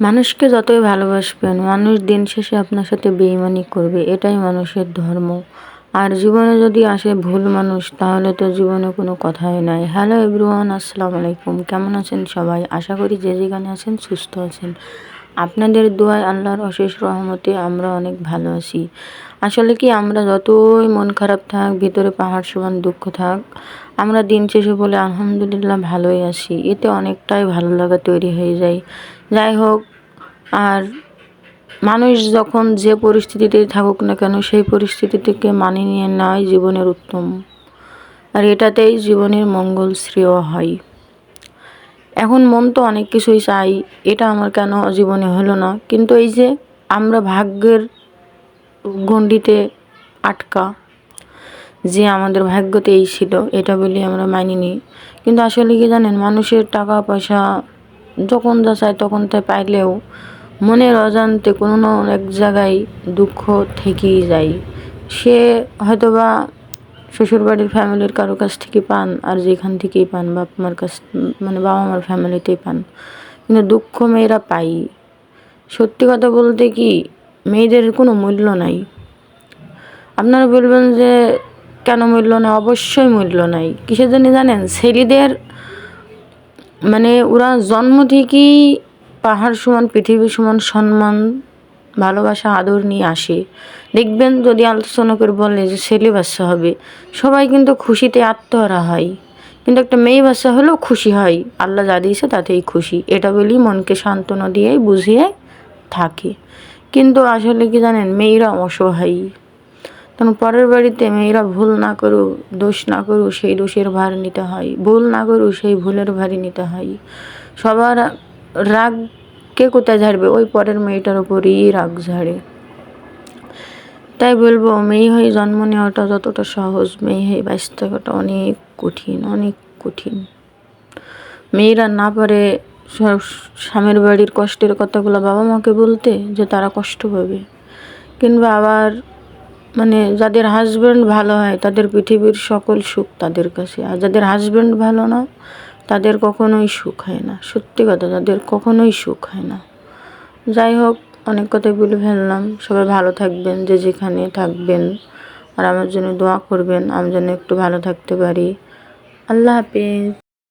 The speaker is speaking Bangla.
মানুষকে যতই ভালোবাসবেন, মানুষ দিন শেষে আপনার সাথে বেইমানি করবে, এটাই মানুষের ধর্ম। আর জীবনে যদি আসে ভুল মানুষ, তাহলে তো জীবনে কোনো কথাই নাই। হ্যালো এভরিওয়ান আসসালামু আলাইকুম। কেমন আছেন সবাই? আশা করি যে যেখানে আছেন সুস্থ আছেন। আপনাদের দোয়ায় আল্লাহর অশেষ রহমতে আমরা অনেক ভালো আছি। আসলে কি আমরা যতই মন খারাপ থাক, ভিতরে পাহাড় সমান দুঃখ থাক, আমরা দিন শেষে বলে আলহামদুলিল্লাহ ভালোই আছি। এতে অনেকটাই ভালো লাগা তৈরি হয়ে যায়। যাই হোক, আর মানুষ যখন যে পরিস্থিতিতে থাকুক না কেন, সেই পরিস্থিতি থেকে মানিয়ে নিয়ে নেওয়াই জীবনের উত্তম। আর এটাতেই জীবনের মঙ্গল শ্রেয় হয়। এখন মন তো অনেক কিছুই চাই, এটা আমার কেন জীবনে হলো না? কিন্তু এই যে আমরা ভাগ্যের গণ্ডিতে আটকা, যে আমাদের ভাগ্যতে এই ছিল, এটা বলি আমরা মানিনি। কিন্তু আসলে কি জানেন, মানুষের টাকা, পয়সা যখন যা চায় তখন তাই পাইলেও মনের অজান্তে কোনো না এক জায়গায় দুঃখ থেকেই যায়। সে হয়তোবা শ্বশুরবাড়ির ফ্যামিলির কারও কাছ থেকে পান, আর যেখান থেকেই পান, বাপ মার কাছ মানে বাবা মার ফ্যামিলিতেই পান। কিন্তু দুঃখ মেয়েরা পাই। সত্যি কথা বলতে কি, মেয়েদের কোনো মূল্য নাই। আপনারা বলবেন যে, কেন মূল্য নাই? অবশ্যই মূল্য নাই। কিসের জন্য জানেন? ছেলেদের মানে ওরা জন্ম থেকেই পাহাড় সমান, পৃথিবী সমান সম্মান ভালোবাসা আদর নিয়ে আসে। দেখবেন যদি আলোচনা করে বলে যে ছেলে বাচ্চা হবে, সবাই কিন্তু খুশিতে আত্মহারা হয়। কিন্তু একটা মেয়ে বাচ্চা হলেও খুশি হয়। আল্লাহ যা দিয়েছে তাতেই খুশি। এটা বলেই মনকে সান্ত্বনা দিয়ে বুঝিয়ে থাকে। কিন্তু আসলে কি জানেন, মেয়েরা অসহায়। তখন পরের বাড়িতে মেয়েরা ভুল না করুক, দোষ না করুক, সেই দোষের ভার নিতে হয়। ভুল না করুক, সেই ভুলের ভারই নিতে হয়। সবার রাগ কে কোথায় ঝাড়বে? ওই পরের মেয়েটার ওপরেই রাগ ঝাড়ে। তাই বলব, মেয়ে হয়ে জন্ম নেওয়াটা যতটা সহজ, মেয়ে হয়ে বাঁচতে থাকাটা অনেক কঠিন অনেক কঠিন। মেয়েরা না পারে সব স্বামীর বাড়ির কষ্টের কথাগুলো বাবা মাকে বলতে যে তারা কষ্ট পাবে। কিংবা আবার মানে যাদের হাজব্যান্ড ভালো হয়, তাদের পৃথিবীর সকল সুখ তাদের কাছে। আর যাদের হাজব্যান্ড ভালো না তাদের কখনোই সুখ হয় না। সত্যি কথা, তাদের কখনোই সুখ হয় না। যাই হোক, অনেক কথাই বলে ফেললাম। সবাই ভালো থাকবেন, যে যেখানে থাকবেন। আর আমার জন্য দোয়া করবেন, আমি যেন একটু ভালো থাকতে পারি। আল্লাহ হাফিজ।